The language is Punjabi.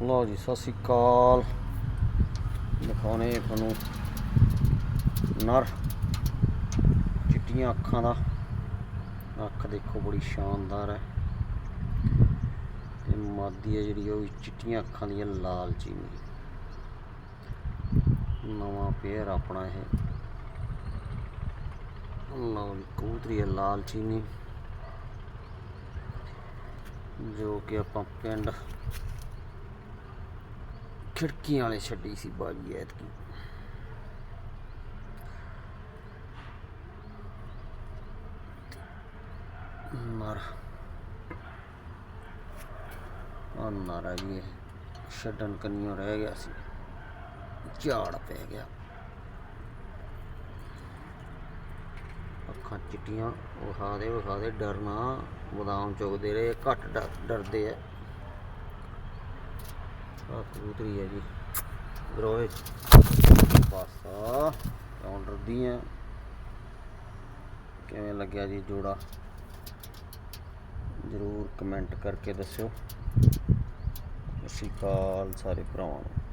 ਲਓ ਜੀ, ਸਤਿ ਸ਼੍ਰੀ ਅਕਾਲ। ਦਿਖਾਉਣੇ ਤੁਹਾਨੂੰ ਨਰ, ਚਿੱਟੀਆਂ ਅੱਖਾਂ ਦਾ। ਅੱਖ ਦੇਖੋ, ਬੜੀ ਸ਼ਾਨਦਾਰ ਹੈ। ਤੇ ਮਾਦੀ ਹੈ ਜਿਹੜੀ, ਉਹ ਵੀ ਚਿੱਟੀਆਂ ਅੱਖਾਂ ਦੀ ਲਾਲ ਚੀਨੀ। ਨਵਾਂ ਪੇਅਰ ਆਪਣਾ ਇਹ। ਲਓ ਜੀ, ਕਬੂਤਰੀ ਹੈ ਲਾਲ ਚੀਨੀ। ਜੋ ਕਿ ਆਪਾਂ ਪਿੰਡ ਖਿੜਕੀਆਂ ਵਾਲੇ ਛੱਡੀ ਸੀ ਬਾਜੀ ਐਤਕੀ। ਨਰ ਆ ਨਰ ਇਹ ਛੱਡਣ ਕੰਨਿਓ ਰਹਿ ਗਿਆ ਸੀ। ਝਾੜ ਪੈ ਗਿਆ। ਅੱਖਾਂ ਚਿੱਟੀਆਂ, ਵਿਖਾ ਦੇ ਵਿਖਾ ਦੇ, ਡਰਨਾ। ਬਦਾਮ ਚੁਗਦੇ ਰਹੇ, ਘੱਟ ਡਰ- ਡਰਦੇ ਆ ਆ ਕਬੂਤਰੀ ਹੈ ਜੀ। ਰੋਏ ਪਾਸਾ ਕਿਉਂ ਡਰਦੀ ਹੈ। ਕਿਵੇਂ ਲੱਗਿਆ ਜੀ ਜੋੜਾ? ਜਰੂਰ ਕਮੈਂਟ ਕਰਕੇ ਦੱਸਿਓ। ਸਤਿ ਸ਼੍ਰੀ ਅਕਾਲ ਸਾਰੇ ਭਰਾਵਾਂ ਨੂੰ।